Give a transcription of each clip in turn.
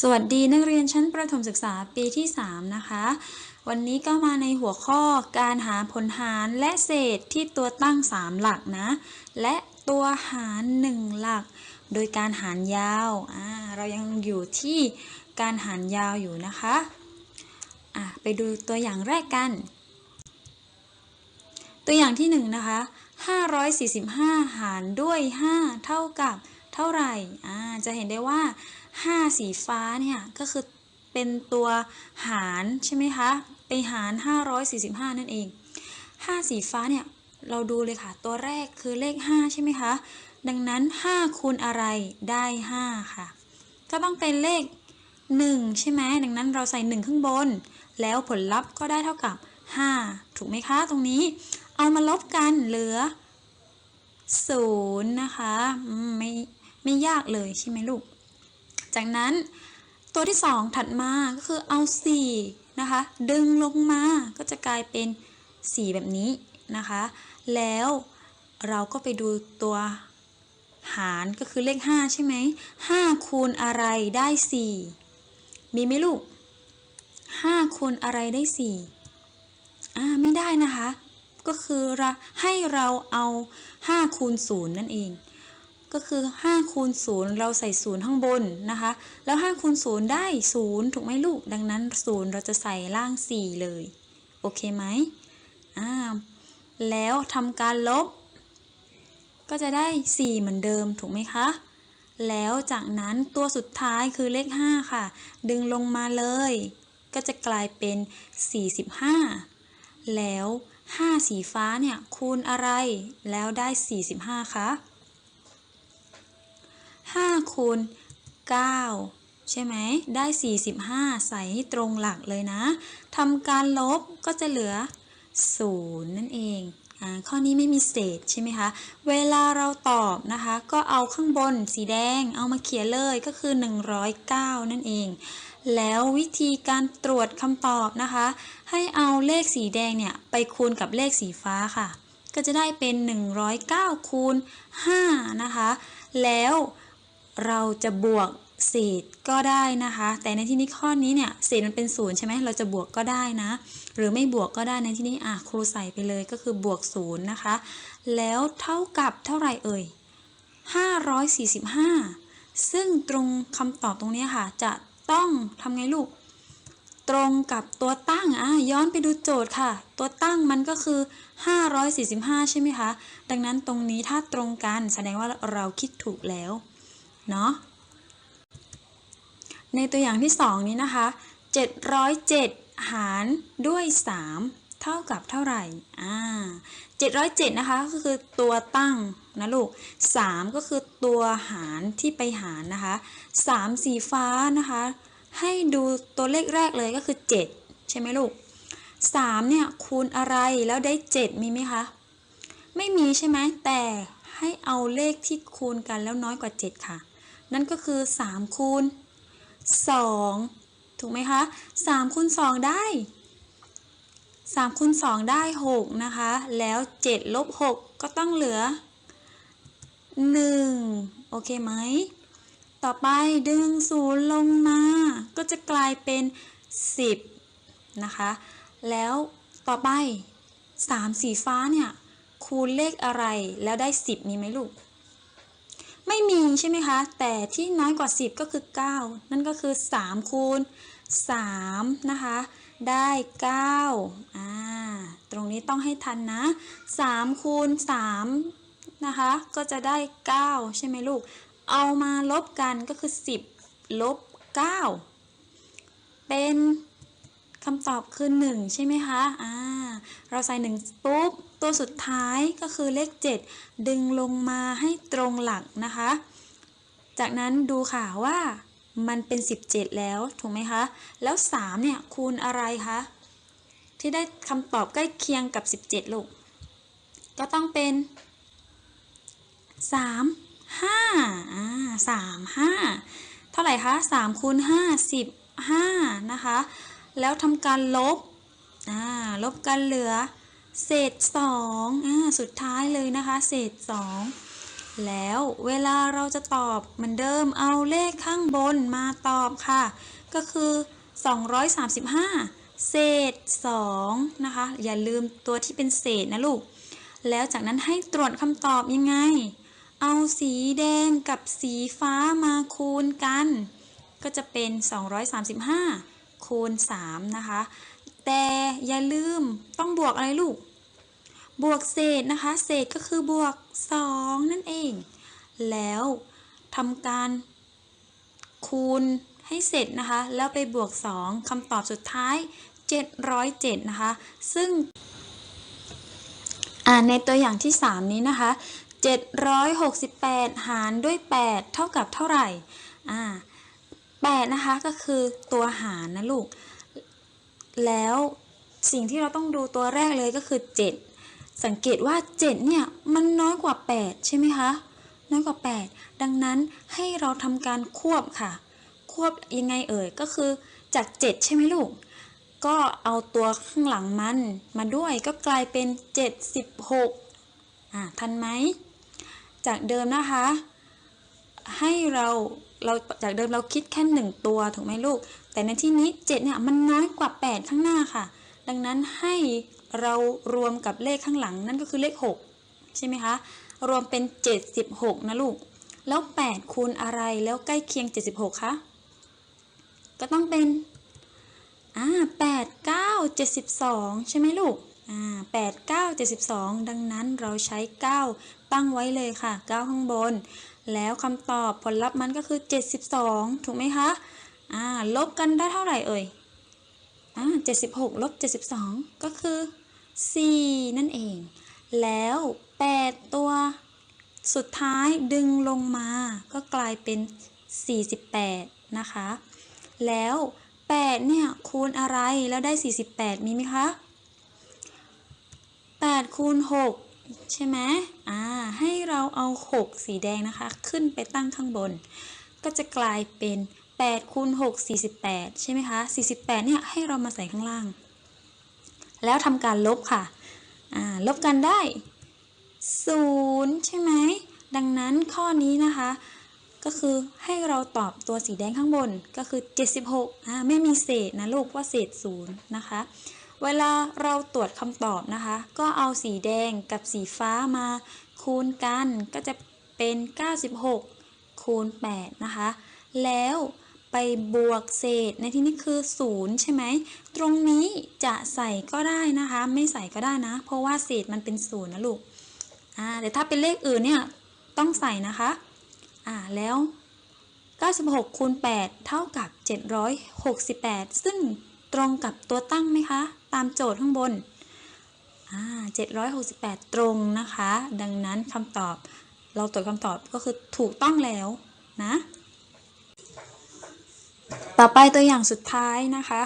สวัสดีนักเรียนชั้นประถมศึกษาปีที่ 3 นะคะ วันนี้ก็มาในหัวข้อการหาผลหารและเศษที่ตัวตั้ง 3 หลักนะ และตัวหาร 1 หลัก โดยการหารยาวอ่าเรายังอยู่ที่การหารยาวอยู่นะคะอะไปดูตัวอย่างแรกกัน ตัวอย่างที่ 1 นะคะ 545 หารด้วย 5 เท่ากับเท่าไหร่อ่าจะเห็นได้ว่า 5 สีฟ้าเนี่ยก็คือเป็นตัวหารใช่ไหมคะ ไปหาร 545 นั่นเอง 5 สีฟ้าเนี่ยเราดูเลยค่ะ ตัวแรกคือเลข 5 ใช่ไหมคะ ดังนั้น 5 คูณอะไรได้ 5 ค่ะ ก็ต้องเป็นเลข 1 ใช่ไหมดังนั้นเราใส่ 1 ข้างบน แล้วผลลัพธ์ก็ได้เท่ากับ 5 ถูกไหมคะ ตรงนี้เอามาลบกันเหลือ 0 นะคะ ไม่ไม่ยากเลยใช่ไหมลูก จากนั้นตัวที่ 2 ถัดมาก็คือเอา4นะคะ ดึงลงมาก็จะกลายเป็น 4 แบบนี้นะคะ แล้วเราก็ไปดูตัวหารก็คือเลข 5 ใช่ไหม5คูณอะไรได้ 4 มีไหมลูก 5คูณอะไรได้4อ่าไม่ได้นะคะ ก็คือให้เราเอา 5 คูณ 0 นั่นเอง ก็คือ5คูณ0เราใส่0ข้างบนนะคะ แล้ว5คูณ0ได้0ถูกไหมลูก ดังนั้น0เราจะใส่ล่าง 4 เลย โอเคไหมอ่าแล้วทำการลบ ก็จะได้ 4 เหมือนเดิมถูกไหมคะ แล้วจากนั้นตัวสุดท้ายคือเลข 5 ค่ะ ดึงลงมาเลย ก็จะกลายเป็น 45 แล้ว 5 สีฟ้าเนี่ยคูณอะไรแล้วได้ 45คะ 5คูณ9ใช่ไหมได้ 45 ใส่ให้ตรงหลักเลยนะทำการลบก็จะเหลือ 0 นั่นเองอข้อนี้ไม่มีเศษใช่ไหมคะ เวลาเราตอบนะคะ ก็เอาข้างบนสีแดงเอามาเขียนเลยก็คือ 109 นั่นเอง แล้ววิธีการตรวจคำตอบนะคะ ให้เอาเลขสีแดงเนี่ย ไปคูณกับเลขสีฟ้าค่ะ ก็จะได้เป็น 109 คูณ 5 นะคะ แล้ว เราจะบวกเศษก็ได้นะคะ แต่ในที่นี้ข้อนี้เนี่ยเศษมันเป็นศูนย์ใช่ไหมเราจะบวกก็ได้นะ หรือไม่บวกก็ได้ในที่นี้อะครูใส่ไปเลยก็คือบวกศูนย์นะคะ แล้วเท่ากับเท่าไหร่เอ่ย545 ซึ่งตรงคำตอบตรงนี้ค่ะ จะต้องทำไงลูก ตรงกับตัวตั้งอะย้อนไปดูโจทย์ค่ะ ตัวตั้งมันก็คือ 545 ใช่ไหมคะ ดังนั้นตรงนี้ถ้าตรงกันแสดงว่าเราคิดถูกแล้ว เนาะในตัวอย่างที่ 2 นี้นะคะ 707 หารด้วย 3 เท่ากับเท่าไหร่อ่า707 นะคะก็คือตัวตั้งนะลูก 3 ก็คือตัวหารที่ไปหารนะคะ 3 สีฟ้านะคะ ให้ดูตัวเลขแรกเลยก็คือ 7 ใช่ไหมลูก 3 เนี่ยคูณอะไรแล้วได้ 7 มีไหมคะ ไม่มีใช่ไหมแต่ให้เอาเลขที่คูณกันแล้วน้อยกว่า 7 ค่ะ นั่นก็คือ3คูณ2ถูกไหมคะ3คูณ2ได้3คูณ2ได้ 6 นะคะ แล้ว 7 ลบ 6 ก็ต้องเหลือ 1 โอเคไหม ต่อไปดึงศูนย์ลงมา ก็จะกลายเป็น 10 นะคะ แล้วต่อไป 3 สีฟ้าเนี่ย คูณเลขอะไรแล้วได้ 10มีไหมลูก ไม่มีใช่ไหมคะ แต่ที่น้อยกว่า 10 ก็คือ 9 นั่นก็คือ 3 คูณ 3 นะคะ ได้ 9 อ่า ตรงนี้ต้องให้ทันนะ 3 คูณ 3 นะคะ ก็จะได้ 9 ใช่ไหมลูก เอามาลบกันก็คือ 10 ลบ 9 เป็น คำตอบคือ 1 ใช่ไหมคะอ่าเราใส่ 1 ปุ๊บ ตัวสุดท้ายก็คือเลข 7 ดึงลงมาให้ตรงหลักนะคะ จากนั้นดูค่ะว่ามันเป็น 17 แล้ว ถูกไหมคะ แล้ว 3 เนี่ย คูณอะไรคะ ที่ได้คำตอบใกล้เคียงกับ 17 ลูก ก็ต้องเป็น 3 5อ่า3 5 เท่าไหร่คะ 3 คูณ 5 15 นะคะ แล้วทำการลบลบกันเหลือ เศษ2อสุดท้ายเลยนะคะ เศษ 2 แล้วเวลาเราจะตอบเหมือนเดิมเอาเลขข้างบนมาตอบค่ะ ก็คือ 235 เศษ2นะคะ อย่าลืมตัวที่เป็นเศษนะลูก แล้วจากนั้นให้ตรวจคำตอบยังไง เอาสีแดงกับสีฟ้ามาคูณกัน ก็จะเป็น 235 คูณ 3 นะคะ แต่อย่าลืมต้องบวกอะไรลูก บวกเศษนะคะ เศษก็คือบวก 2 นั่นเอง แล้วทำการคูณให้เสร็จนะคะ แล้วไปบวก 2คำตอบสุดท้าย 707 นะคะ ซึ่งในตัวอย่างที่ 3 นี้นะคะ 768 หารด้วย 8 เท่ากับเท่าไหร่อ่า 8 นะคะก็คือตัวหารนะลูก แล้วสิ่งที่เราต้องดูตัวแรกเลยก็คือ 7 สังเกตว่า 7 เนี่ย มันน้อยกว่า 8 ใช่ไหมคะ น้อยกว่า 8 ดังนั้นให้เราทำการควบค่ะ ควบยังไงเอ่ย ก็คือจาก 7 ใช่ไหมลูก ก็เอาตัวข้างหลังมันมาด้วยก็กลายเป็น 76อ่าทันไหม จากเดิมนะคะ ให้เรา เราจากเดิมเราคิดแค่หนึ่งตัวถูกไหมลูก แต่ในที่นี้7เนี่ยมันน้อยกว่า 8 ข้างหน้าค่ะ ดังนั้นให้เรารวมกับเลขข้างหลังนั่นก็คือเลข 6 ใช่ไหมคะ รวมเป็น 76 นะลูก แล้ว 8 คูณอะไรแล้วใกล้เคียง 76 คะ ก็ต้องเป็นอ่า8 9 72 ใช่ไหมลูกอ่า8 9 72 ดังนั้นเราใช้ 9 ตั้งไว้เลยค่ะ 9 ข้างบน แล้วคำตอบผลลัพธ์มันก็คือ 72 ถูกไหมคะอ่าลบกันได้เท่าไหร่เอ่ยอ่า76ลบ72 ก็คือ 4 นั่นเอง แล้ว 8 ตัวสุดท้ายดึงลงมาก็กลายเป็น 48 นะคะ แล้ว 8 เนี่ย คูณอะไรแล้วได้ 48 มีไหมคะ8คูณ6 ใช่ไหมอ่า ให้เราเอา 6 สีแดงนะคะ ขึ้นไปตั้งข้างบน ก็จะกลายเป็น8คูณ6 48 ใช่ไหมคะ 48 เนี่ย ให้เรามาใส่ข้างล่าง แล้วทำการลบค่ะ อ่า ลบกันได้ 0 ใช่ไหม ดังนั้นข้อนี้นะคะ ก็คือให้เราตอบตัวสีแดงข้างบน ก็คือ 76 อ่า ไม่มีเศษนะลูกว่าเศษศูนย์นะคะ เวลาเราตรวจคำตอบนะคะ ก็เอาสีแดงกับสีฟ้ามา คูณกันก็จะเป็น 96 คูณ 8 นะคะ แล้วไปบวกเศษในที่นี้คือ 0 ใช่ไหม ตรงนี้จะใส่ก็ได้นะคะ ไม่ใส่ก็ได้นะ เพราะว่าเศษมันเป็นศูนย์นะลูกอ่าแต่ถ้าเป็นเลขอื่นเนี่ยต้องใส่นะคะอ่าแล้ว 96คูณ8เท่ากับ 768 ซึ่ง ตรงกับตัวตั้งไหมคะ ตามโจทย์ข้างบน อ่า 768 ตรงนะคะ ดังนั้นคำตอบเราตรวจคำตอบก็คือถูกต้องแล้วนะ ต่อไปตัวอย่างสุดท้ายนะคะ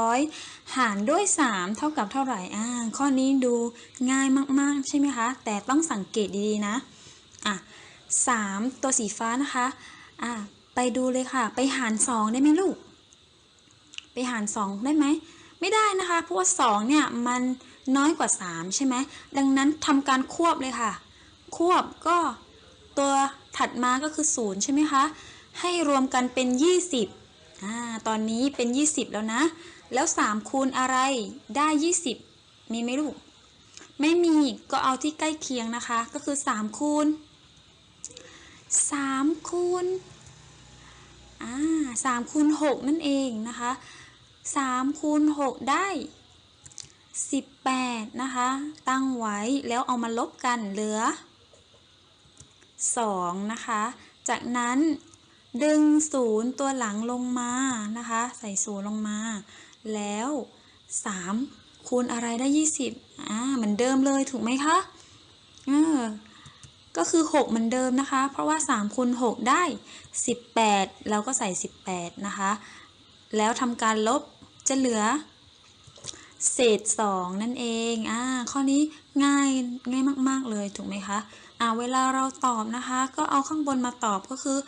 200 หารด้วย 3 เท่ากับเท่าไหร่ อ่า ข้อนี้ดูง่ายมาก ๆ ใช่ไหมคะ แต่ต้องสังเกตดี ๆ นะ อะ 3 ตัวสีฟ้านะคะ อะ ไปดูเลยค่ะ ไปหาร 2 ได้ไหมลูก ไปหาร 2 ได้ไหม ไม่ได้นะคะ เพราะว่า 2 เนี่ย มันน้อยกว่า 3 ใช่ไหม ดังนั้นทำการควบเลยค่ะ ควบก็ตัวถัดมาก็คือ 0 ใช่ไหมคะ ให้รวมกันเป็น 20อ่าตอนนี้เป็น 20 แล้วนะ แล้ว 3 คูณอะไรได้ 20 มีไหมลูก ไม่มีก็เอาที่ใกล้เคียงนะคะ ก็คือ 3 คูณ 3 คูณอ่า3คูณ6นั่นเองนะคะ 3คูณ6 ได้ 18 นะคะ ตั้งไว้แล้วเอามาลบกันเหลือ 2 นะคะ จากนั้นดึง0ตัวหลังลงมานะคะ ใส่0ลงมา แล้ว 3 คูณอะไรได้ 20อ่าเหมือนเดิมเลยถูกไหมคะเออก็คือ 6 เหมือนเดิมนะคะ เพราะว่า3คูณ6ได้ 18 เราก็ใส่ 18 นะคะ แล้วทำการลบ จะเหลือ เศษ 2 นั่นเองอ่าข้อนี้ง่ายง่ายมาก ๆ เลยถูกไหมคะอ่าเวลาเราตอบนะคะ ก็เอาข้างบนมาตอบก็คือ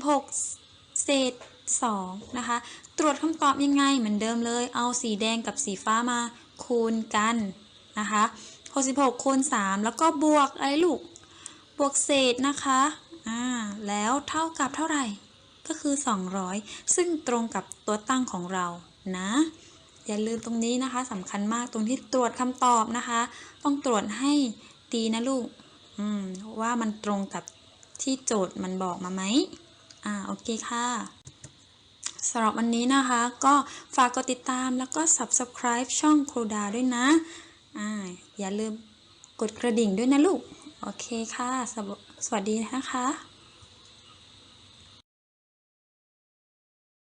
66 เศษ 2 นะคะ ตรวจคำตอบยังไงเหมือนเดิมเลย เอาสีแดงกับสีฟ้ามาคูณกันนะคะ66คูณ3แล้วก็บวกอะไรลูกบบวกเศษนะคะ อ่า แล้วเท่ากับเท่าไหร่ ก็คือ 200 ซึ่งตรงกับตัวตั้งของเรา นะ อย่าลืมตรงนี้นะคะสำคัญมากตรงที่ตรวจคำตอบนะคะ ต้องตรวจให้ดีนะลูกว่ามันตรงกับที่โจทย์มันบอกมาไหมอ่าโอเคค่ะสำหรับวันนี้นะคะ ก็ฝากกดติดตามแล้วก็ subscribe ช่องครูดาด้วยนะอ่าอย่าลืมกดกระดิ่งด้วยนะลูก โอเคค่ะ สวัสดีนะคะ